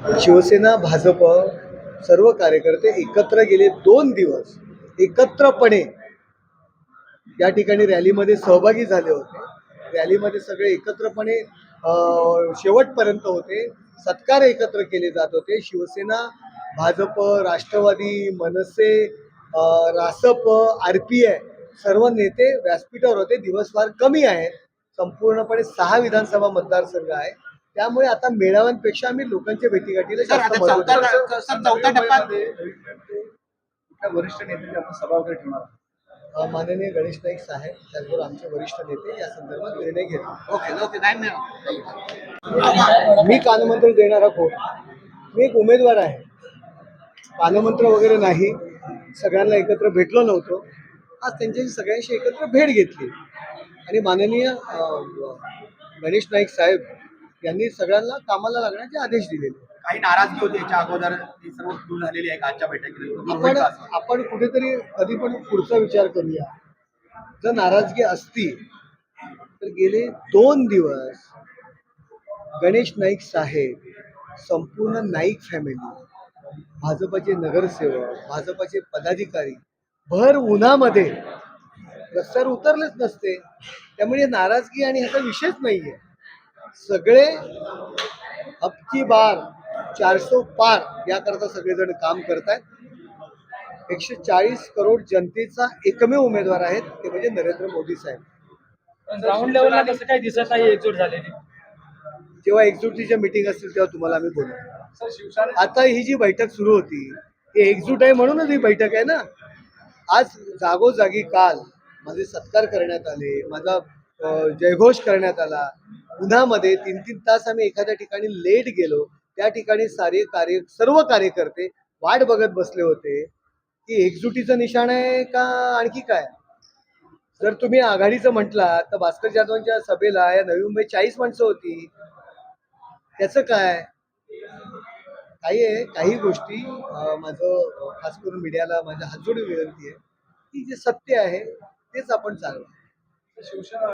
शिवसेना भाजप सर्व कार्यकर्ते एकत्र गेले दोन दिवस. एकत्रपणे या ठिकाणी रॅलीमध्ये सहभागी झाले होते. रॅलीमध्ये सगळे एकत्रपणे शेवटपर्यंत होते. सत्कार एकत्र केले जात होते. Shivsena Bhajap Rashtrawadi Manase Rasap R P I सर्व नेते व्यासपीठावर होते. दिवसभर कमी आहेत. संपूर्णपणे सहा विधानसभा मतदारसंघ आहे त्यामुळे आता मेळाव्यांपेक्षा आम्ही लोकांच्या भेटीगाठीला सर, जास्त आता महत्त्व चौथा देतो. सर, चौथा टप्पा कुठल्या वरिष्ठ नेत्याची आपण सभा वगैरे ठेवणार आहोत. अ, माननीय गणेश नाईक साहेब त्याचबरोबर आमचे वरिष्ठ नेते या संदर्भात निर्णय घेतील. ओके ओके नाही मी कानमंत्र देणारा कोण? मी एक उमेदवार आहे. कानमंत्र वगैरे नाही. सगळ्यांना एकत्र भेटलो नव्हतो. आज त्यांच्याशी सगळ्यांशी एकत्र भेट घेतली. आणि माननीय अ, गणेश नाईक साहेब यांनी सगळ्यांना कामाला लागण्याचे आदेश दिलेले काही नाराजगी होती याच्या अगोदर? ती सर्व दूर झालेली आहे का आजच्या आपण आपण कुठेतरी कधी पण पुढचा विचार करूया. जर नाराजगी असती तर गेले दोन दिवस गणेश नाईक साहेब संपूर्ण नाईक फॅमिली भाजपाचे नगरसेवक भाजपाचे पदाधिकारी भर उन्हामध्ये रस्त्यावर उतरलेच नसते. त्यामुळे नाराजगी आणि ह्याचा विषयच नाहीये. सगळे अबकी बार चारसो पार याकरता सगळेजण काम करतायत. एकशे चाळीस करोड जनतेचा एकमेव उमेदवार आहेत ते म्हणजे नरेंद्र मोदी साहेब. ग्राउंड लेवलला तसं काही दिसत नाही एकजूट झालेली? जेव्हा एकजुटीच्या मिटिंग असतील तेव्हा तुम्हाला आम्ही बोलू. आता ही जी बैठक सुरू होती ही एकजूट आहे म्हणूनच ही बैठक आहे ना? आज जागोजागी काल माझे सत्कार करण्यात आले माझा जयघोष करण्यात आला. उन्हामध्ये तीन तीन तास आम्ही एखाद्या ठिकाणी लेट गेलो त्या ठिकाणी सारे कार्य सर्व कार्यकर्ते वाट बघत बसले होते. की एकजुटीचं निशाण आहे का आणखी काय? जर तुम्ही आघाडीचं म्हटला तर भास्कर जाधवांच्या सभेला या नवी मुंबई चाळीस माणसं होती. त्याचं काय? काही आहे काही गोष्टी माझं खास करून मीडियाला माझ्या हात विनंती आहे. की जे सत्य आहे तेच आपण चालवा. शिवसेना